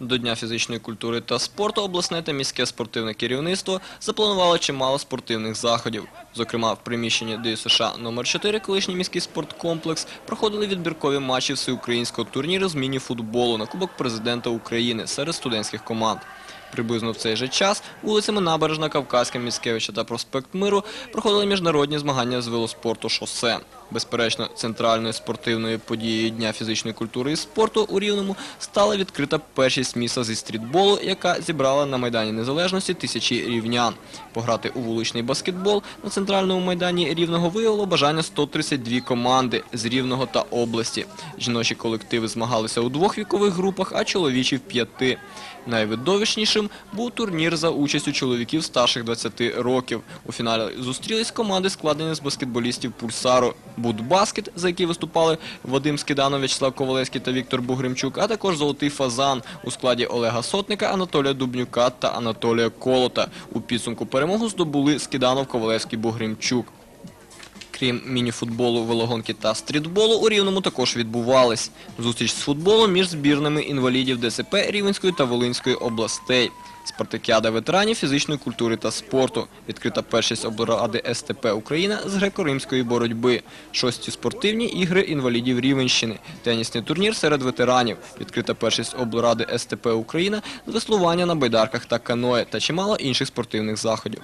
До Дня фізичної культури та спорту обласне та міське спортивне керівництво запланувало чимало спортивних заходів. Зокрема, в приміщенні ДСШ номер 4 колишній міський спорткомплекс проходили відбіркові матчі всеукраїнського турніру з міні-футболу на Кубок президента України серед студентських команд. Приблизно в цей же час вулицями Набережна, Кавказька, Міцкевича та Проспект Миру проходили міжнародні змагання з велоспорту «Шосе». Безперечно, центральною спортивною подією Дня фізичної культури і спорту у Рівному стала відкрита першість міста зі стрітболу, яка зібрала на Майдані Незалежності тисячі рівнян. Пограти у вуличний баскетбол на центральному майдані Рівного виявило бажання 132 команди з Рівного та області. Жіночі колективи змагалися у двох вікових групах, а чоловічі в п'яти. Найвидовищнішим був турнір за участю чоловіків старших 20 років. У фіналі зустрілись команди, складені з баскетболістів Пульсару, Будбаскет, за які виступали Вадим Скиданов, В'ячеслав Ковалевський та Віктор Бугримчук, а також Золотий Фазан у складі Олега Сотника, Анатолія Дубнюка та Анатолія Колота. У підсумку перемогу здобули Скиданов, Ковалевський, Бугримчук. Крім мініфутболу, велогонки та стрітболу, у Рівному також відбувались. Зустріч з футболом між збірними інвалідів ДСП Рівненської та Волинської областей. Спартакіада ветеранів фізичної культури та спорту. Відкрита першість облради СТП Україна з греко-римської боротьби. Шості спортивні ігри інвалідів Рівенщини. Тенісний турнір серед ветеранів. Відкрита першість облради СТП Україна з веслування на байдарках та каное та чимало інших спортивних заходів.